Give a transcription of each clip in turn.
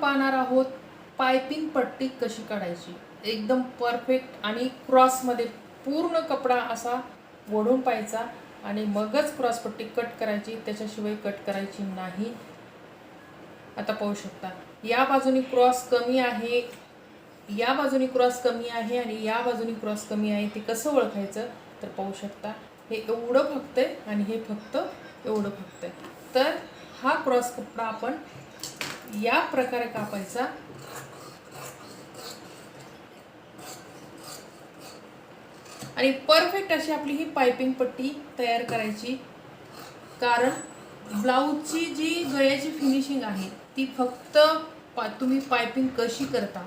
पाहणार आहोत. पायपिंग पट्टी कशी काढायची? एकदम परफेक्ट आणि क्रॉसमध्ये पूर्ण कपडा असा ओढून पाहायचा आणि मगच क्रॉस पट्टी कट करायची. त्याच्याशिवाय कट करायची नाही. आता पाहू शकता. या बाजूनी क्रॉस कमी आहे. या बाजूनी क्रॉस कमी आहे आणि या बाजूनी क्रॉस कमी आहे. ते कसं ओळखायचं? तर पाहू शकता. हे एवढं फक्तंय आणि हे फक्त एवढं फक्तंय तर हा क्रॉस कपडा आपण या प्रकारे कापायचा. आणि परफेक्ट अशी आपली ही पायपिंग पट्टी तयार करायची. कारण ब्लाऊजची जी गळ्याची फिनिशिंग आहे ती फक्त पा तुम्ही पायपिंग कशी करता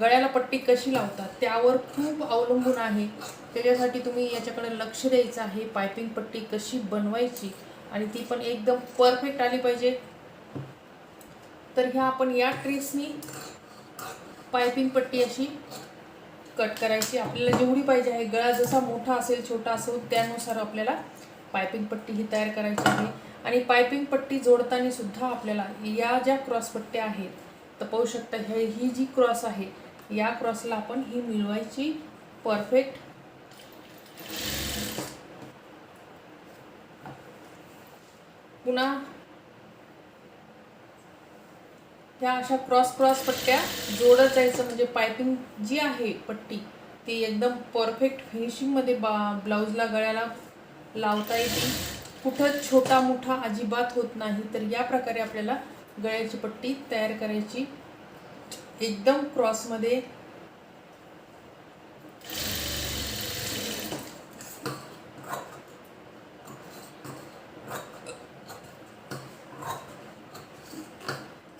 गळ्याला पट्टी कशी लावता त्यावर खूप अवलंबून आहे. त्याच्यासाठी तुम्ही याच्याकडे लक्ष द्यायचं आहे पायपिंग पट्टी कशी बनवायची आणि ती पण एकदम परफेक्ट आली पाहिजे. तर ह्या आपण या ट्रेसनी पायपिंग पट्टी अशी कट करायची. आपल्याला जेवढी पाहिजे आहे गळा जसा मोठा असेल छोटा असेल त्यानुसार आपल्याला पायपिंग पट्टी ही तयार करायची आहे. आणि पायपिंग पट्टी जोडताना सुद्धा आपल्याला या ज्या क्रॉस पट्ट्या आहेत तर पाहू शकता हे ही जी क्रॉस आहे या क्रॉसला आपण ही मिळवायची परफेक्ट पुन्हा त्या अशा क्रॉस क्रॉस पट्ट्या जोडत जायचं म्हणजे पायपिंग जी आहे पट्टी ती एकदम परफेक्ट फिनिशिंगमध्ये बा ब्लाऊजला गळ्याला लावता येते. कुठं छोटा मोठा अजिबात होत नाही तर या प्रकारे आपल्याला गळ्याची पट्टी तयार करायची. एकदम क्रॉसमध्ये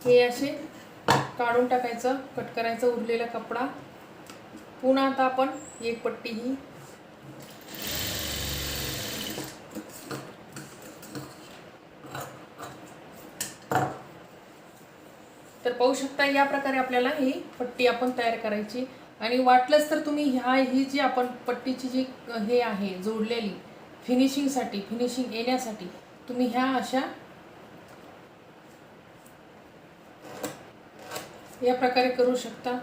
हे असे काढून टाकायचं कट करायचं उरलेला कपडा. पुन्हा आता आपण एक पट्टी ही तर पाहू शकता या प्रकारे आपल्याला ही पट्टी आपण तयार करायची. आणि वाटलंच तर तुम्ही ह्या ही जी आपण पट्टीची जी हे आहे जोडलेली फिनिशिंगसाठी फिनिशिंग येण्यासाठी तुम्ही ह्या अशा या प्रकारे करू शकता.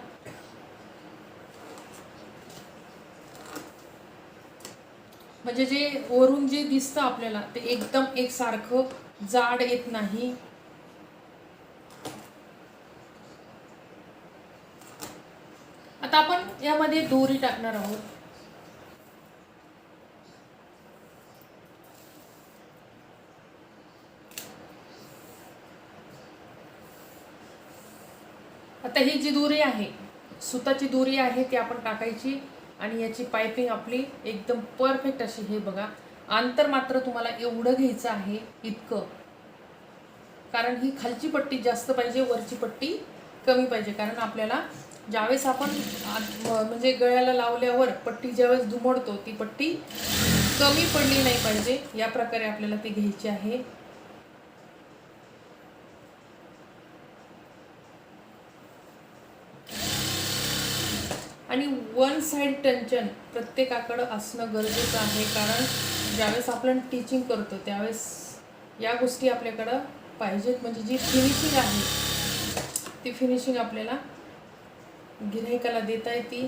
म्हणजे जे वरून जे दिसतं आपल्याला ते एकदम एकसारखं जाड येत नाही. आता आपण यामध्ये दोरी टाकणार आहोत. आता ही जी दोरी आहे सुताची दोरी आहे ती आपण टाकायची आणि याची पायपिंग आपली एकदम परफेक्ट अशी हे बघा. अंतर मात्र तुम्हाला एवढं घ्यायचं आहे इतकं. कारण ही खालची पट्टी जास्त पाहिजे वरची पट्टी कमी पाहिजे. कारण आपल्याला ज्यावेळेस आपण म्हणजे गळ्याला लावल्यावर पट्टी ज्यावेळेस दुमडतो ती पट्टी कमी पडली नाही पाहिजे. या प्रकारे आपल्याला ती घ्यायची आहे. आणि वन साईड टेन्शन प्रत्येकाकडं असणं गरजेचं आहे. कारण ज्यावेळेस आपण टीचिंग करतो त्यावेळेस या गोष्टी आपल्याकडं पाहिजेत. म्हणजे जी फिनिशिंग आहे ती फिनिशिंग आपल्याला गिरायकाला देता येते.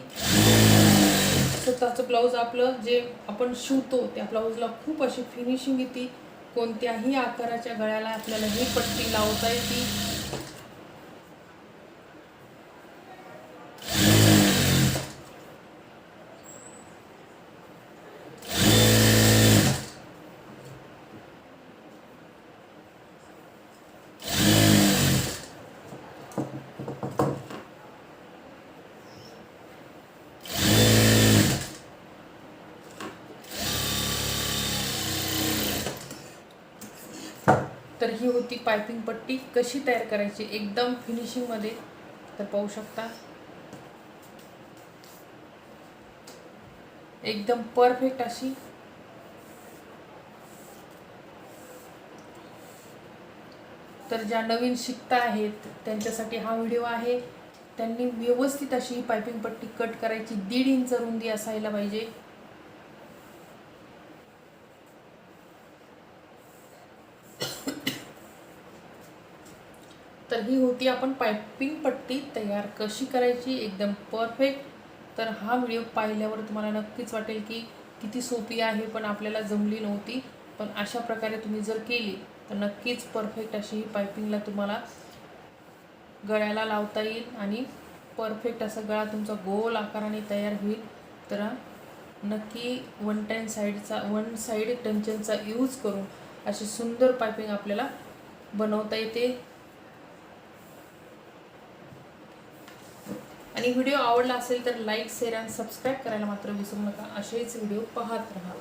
स्वतःचं ब्लाऊज आपलं जे आपण शिवतो त्या ब्लाऊजला खूप अशी फिनिशिंग येते. कोणत्याही आकाराच्या गळ्याला आपल्याला ही पट्टी लावता येते. तर ही होती पायपिंग पट्टी. कशी तयार करायची? एकदम फिनिशिंगमध्ये तर पाहू शकता. एकदम परफेक्ट अशी. तर ज्या नवीन शिकता आहेत त्यांच्यासाठी हा व्हिडिओ आहे. त्यांनी व्यवस्थित अशी पायपिंग पट्टी कट करायची. दीड इंच रुंदी असायला पाहिजे. तर ही होती आपण पायपिंग पट्टी तयार कशी करायची? एकदम परफेक्ट तर हा व्हिडिओ पाहिल्यावर तुम्हाला नक्कीच वाटेल की किती सोपी आहे पण आपल्याला जमली नव्हती. पण अशा प्रकारे तुम्ही जर केली तर नक्कीच परफेक्ट अशी ही पायपिंगला तुम्हाला गळ्याला लावता येईल आणि परफेक्ट असा गळा तुमचा गोल आकाराने तयार होईल. तर नक्की वन टाईम साईडचा वन साईड टंचनचा यूज करून अशी सुंदर पायपिंग आपल्याला बनवता येते. आणि व्हिडिओ आवडला असेल तर लाईक शेअर आणि सबस्क्राईब करायला मात्र विसरू नका. असेच व्हिडिओ पाहत राहा.